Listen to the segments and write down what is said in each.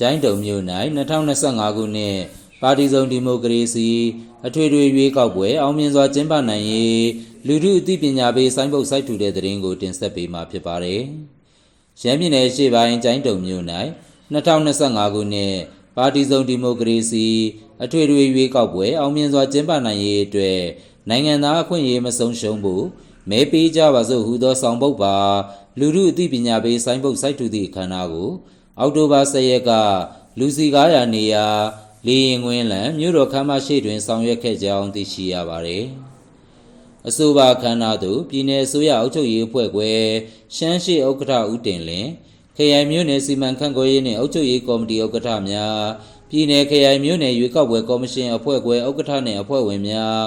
ကျိုင်းတုံမြို့၌2025ခုနှစ်ပါတီစုံဒီမိုကရေစီအထွေထွေရွေးကောက်ပွဲအောင်မြင်စွာကျင်းပနိုင်ရေးလူထုအသိပညာပေးစိုင်းပုတ်စိုက်ထူတဲ့သတင်းကိုတင်ဆက်ပေးမှာဖြစ်ပါတယ်။ရန်ပြည်နယ်ရှေ့ပိုင်းကျိုင်းတုံမြို့၌2025ခုနှစ်ပါတီစုံဒီမိုကရေစီအထွေထွေရွေးကောက်ပွဲအောင်မြင်စွာကျင်းပနိုင်ရေးအတွက်နိုင်ငံသားအခွင့်အရေးမဆုံးရှုံးဖို့မဲပေးကြပါစို့ဟူသောဆောင်ပုဒ်ပါလူထုအသိပညာပေးစိုင်းပုတ်စိုက်ထူသည့်အခမ်းအနားကို အောက်တိုဘာ10ရက်ကလူစီကားရာနေရာလေရင်ကွင်းလံမြို့တော်ခမ်းမရှိတွင်ဆောင်ရွက်ခဲ့ကြောင်းသိရှိရပါတယ်။အဆိုပါခမ်းနားသို့ပြည်내အစိုးရအုပ်ချုပ်ရေးအဖွဲ့ခွဲရှမ်းရှိဥက္ကဋ္ဌဦးတင်လင်းခရိုင်မြို့နယ်စီမံခန့်ခွဲရေးနှင့်အုပ်ချုပ်ရေးကော်မတီဥက္ကဋ္ဌများပြည်내ခရိုင်မြို့နယ်ရွေးကောက်ပွဲကော်မရှင်အဖွဲ့ခွဲဥက္ကဋ္ဌနှင့်အဖွဲ့ဝင်များ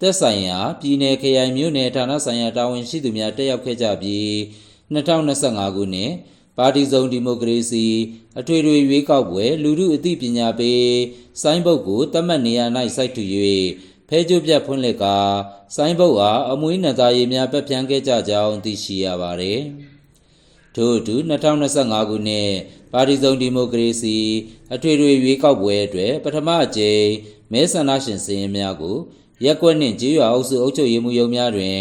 သက်ဆိုင်ရာပြည်내ခရိုင်မြို့နယ်ဌာနဆိုင်ရာတာဝန်ရှိသူများတက်ရောက်ခဲ့ကြပြီး2025ခုနှစ် ပါတီစုံဒီမိုကရေစီအထွေထွေရွေးကောက်ပွဲလူထုအသိပညာပေးစိုင်းဘုတ်ကိုတတ်မှတ်နေရာ၌စိုက်ထူ၍ဖဲကျုပ်ပြတ်ဖွင့်လှစ်ကာစိုင်းဘုတ်အားအမွေးနံသားရည်များပက်ဖြန်းခဲ့ကြကြောင်းသိရှိရပါသည်ထို့အတူ2025ခုနှစ်ပါတီစုံဒီမိုကရေစီအထွေထွေရွေးကောက်ပွဲအတွက်ပထမအကြိမ်မဲဆန္ဒရှင်စည်းရင်းများကိုရက်ကွက်နှင့်ကြေးရွာအုပ်စုအုပ်ချုပ်ရေးမှူးရုံးများတွင်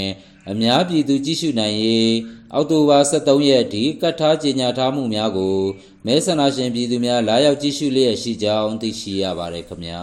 အများပြည်သူကြည့်ရှုနိုင်ရေးအောက်တိုဘာ23ရက်အထိကတ်ထားကြေညာထားမှုများကိုမဲဆန္ဒရှင်ပြည်သူများလာရောက်ကြည့်ရှုလျက်ရှိကြောင်းသိရှိရပါတယ်ခင်ဗျာ